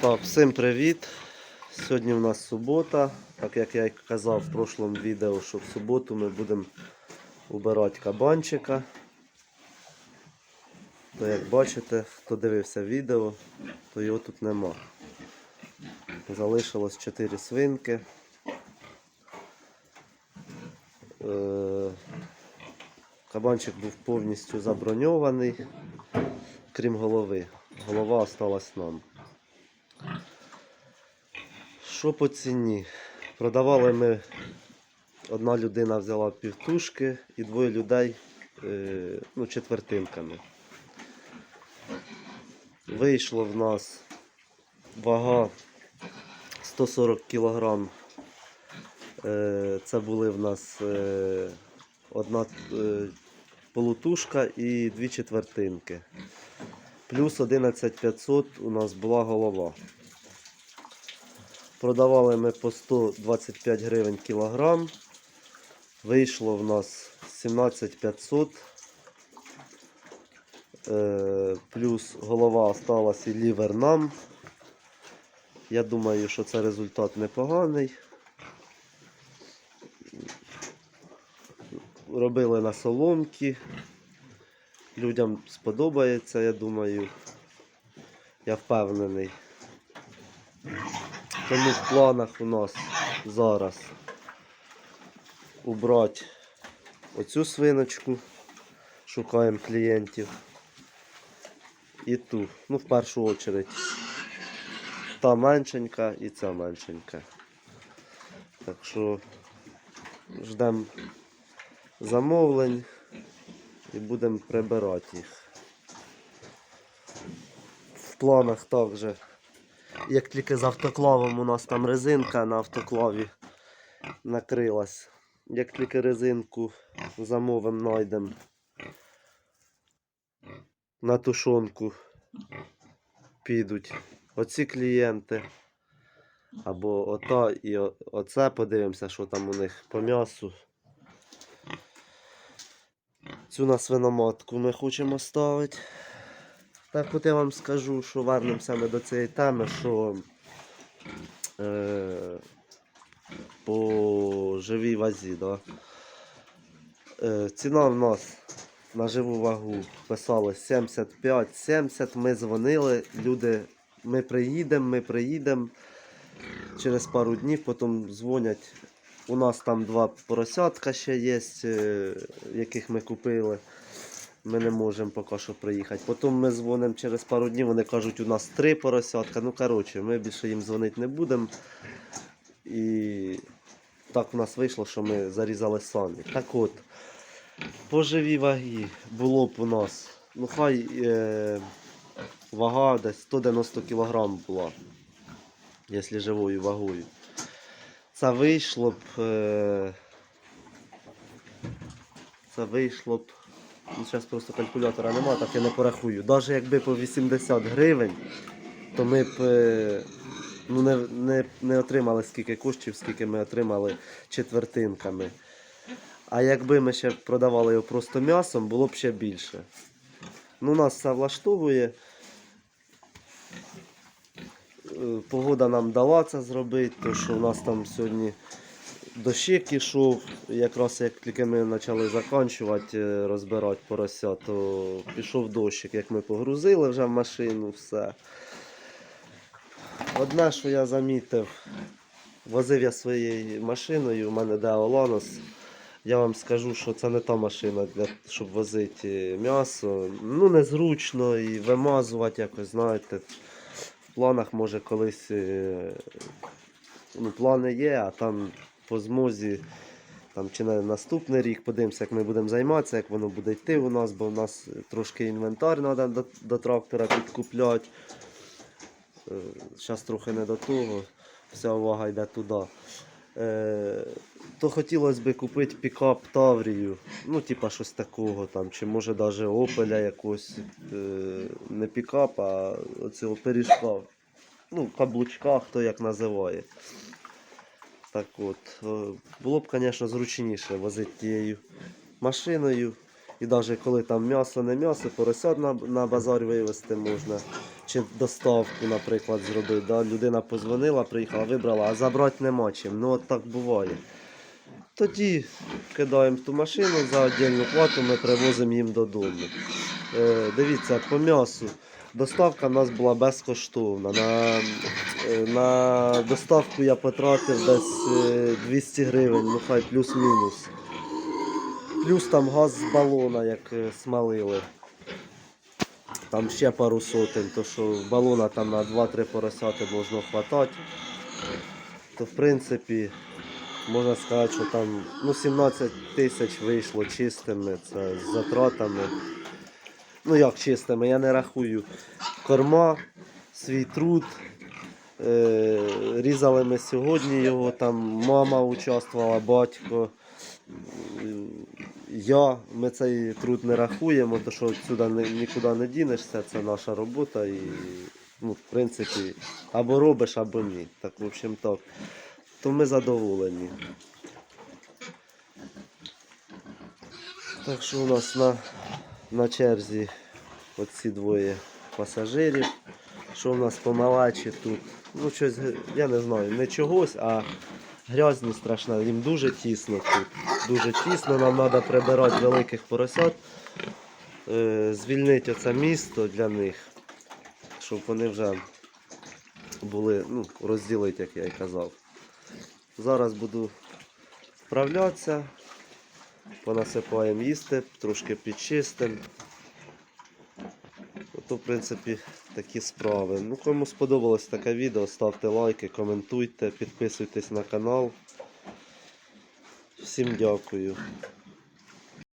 Так, всім привіт. Сьогодні у нас субота. Так як я й казав в прошлому відео, що в суботу ми будемо убирати кабанчика. То як бачите, хто дивився відео, то його тут нема. Залишилось 4 свинки. Е, Кабанчик був повністю заброньований, крім голови. Голова осталась нам. Що по ціні? Продавали ми, одна людина взяла півтушки і двоє людей е, ну, четвертинками. Вийшло в нас вага 140 кг. Е, це були в нас е, одна полутушка і дві четвертинки. Плюс 11500 у нас була голова. Продавали ми по 125 гривень кілограм. Вийшло в нас 17500. Е, плюс голова осталась і лівер нам. Я думаю, що це результат непоганий. Робили на соломки. Людям сподобається, я думаю. Я впевнений. Тому в планах у нас зараз убрати оцю свиночку, шукаємо клієнтів. І ту, ну в першу чергу. Та меншенька і ця меншенька. Так що ждемо замовлень і будемо прибирати їх. В планах також як тільки з автоклавом у нас там резинка на автоклаві накрилась. Як тільки резинку замовим знайдемо на тушонку підуть оці клієнти. Або ота і оце подивимося, що там у них по м'ясу. Цю на свиноматку ми хочемо ставити. Так от я вам скажу, що вернемося ми до цієї теми, що е, по живій вазі. Да? Е, ціна в нас на живу вагу писали 75-70. Ми дзвонили, люди, ми приїдемо, ми приїдемо. Через пару днів потім дзвонять. У нас там два поросятка ще є, е, яких ми купили. Ми не можемо поки що приїхати. Потім ми дзвонимо через пару днів, вони кажуть, у нас три поросятка. Ну, коротше, ми більше їм дзвонити не будемо. І так в нас вийшло, що ми зарізали самі. Так от, по живій вагі було б у нас, ну хай е, вага десь 190 кг була, якщо живою вагою. Це вийшло б. Е, це вийшло б. Ну, зараз просто калькулятора нема, так я не порахую. Навіть якби по 80 гривень, то ми б е, ну, не, не, не отримали скільки коштів, скільки ми отримали четвертинками. А якби ми ще продавали його просто м'ясом, було б ще більше. Ну, нас це влаштовує. Е, Погода нам дала це зробити, тому що у нас там сьогодні дощик ішов. Якраз як тільки ми почали закінчувати, е, розбирати порося, то пішов дощик, як ми погрузили вже в машину, все. Одне, що я замітив, возив я своєю машиною, у мене Део Ланос. Я вам скажу, що це не та машина, для, щоб возити м'ясо. Ну, незручно і вимазувати якось, знаєте. В планах може колись е, ну, плани є, а там по змозі там, чи на наступний рік подивимося, як ми будемо займатися, як воно буде йти у нас, бо у нас трошки інвентар треба до, до трактора підкупляти. Зараз трохи не до того, вся увага йде туди. Е, то хотілося б купити пікап Таврію, ну, типа щось такого там, чи може навіть Опеля якогось, е, не пікап, а оцього пиріжка. Ну, каблучка, хто як називає. Так от, е, було б, звісно, зручніше возити тією машиною І навіть коли там м'ясо, не м'ясо, поросят на, на базар вивезти можна. Чи доставку, наприклад, зробити. Да? Людина позвонила, приїхала, вибрала, а забрати нема чим. Ну от так буває. Тоді кидаємо ту машину за віддільну плату, ми привозимо їм додому. Е, дивіться, по м'ясу. Доставка в нас була безкоштовна. На, е, на доставку я потратив десь е, 200 гривень, ну хай плюс-мінус. Плюс там газ з балона, як е, смалили. Там ще пару сотень, то що балона там на 2-3 поросяти можна хватати. То в принципі можна сказати, що там ну, 17 тисяч вийшло чистими, це з затратами. Ну як чистими, я не рахую. Корма, свій труд. Е, різали ми сьогодні його, там мама участвувала, батько. Я, ми цей труд не рахуємо, тому що сюди нікуди не дінешся, це наша робота і, ну, в принципі, або робиш, або ні. Так, в общем, так. То ми задоволені. Так що у нас на, на черзі оці двоє пасажирів. Що в нас по малачі тут? Ну, щось, я не знаю, не чогось, а грязні страшно. Їм дуже тісно тут. Дуже тісно, нам треба прибирати великих поросят, е, звільнити оце місто для них, щоб вони вже були, ну, розділити, як я і казав. Зараз буду вправлятися, понасипаємо їсти, трошки підчистимо. То, в принципі, такі справи. Ну, кому сподобалось таке відео, ставте лайки, коментуйте, підписуйтесь на канал. Всім дякую.